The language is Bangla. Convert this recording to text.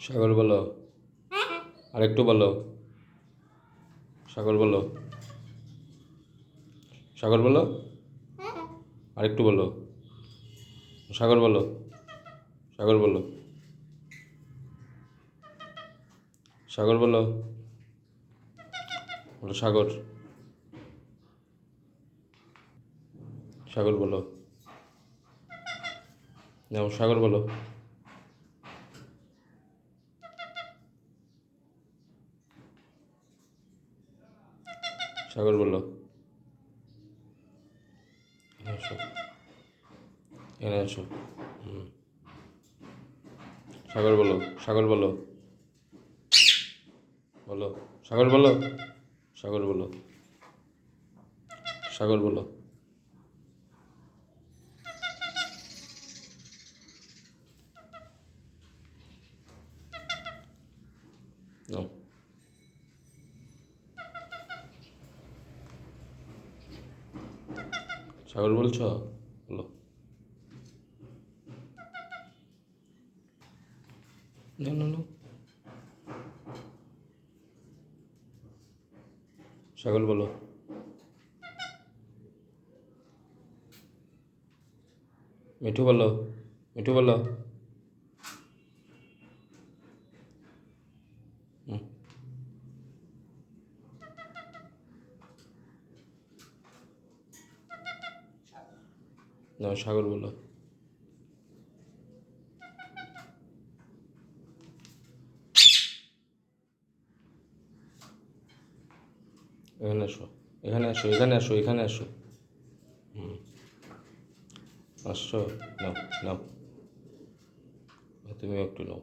সাগর বলো। আরেকটু বলো। সাগর বলো। সাগর বলো। আরেকটু বলো। সাগর বলো। সাগর বলো। সাগর বলো। বলো সাগর। সাগর বলো। যেমন সাগর বলো। সাগর বলো এখানে এসো এখানে এসো হুম। সাগর বলো সাগর বলো বলো সাগর বলো সাগর বলো সাগর বলো নাও। সাগর বলছো? বলো। না না না সাগর বলো। মিঠু বলো। মিঠু বলো। হুম। না সাগর বলো এখানে আসো এখানে আসো এখানে আসো এখানে আসো হুম। আসছো নাও নাও। তুমিও একটু নাও।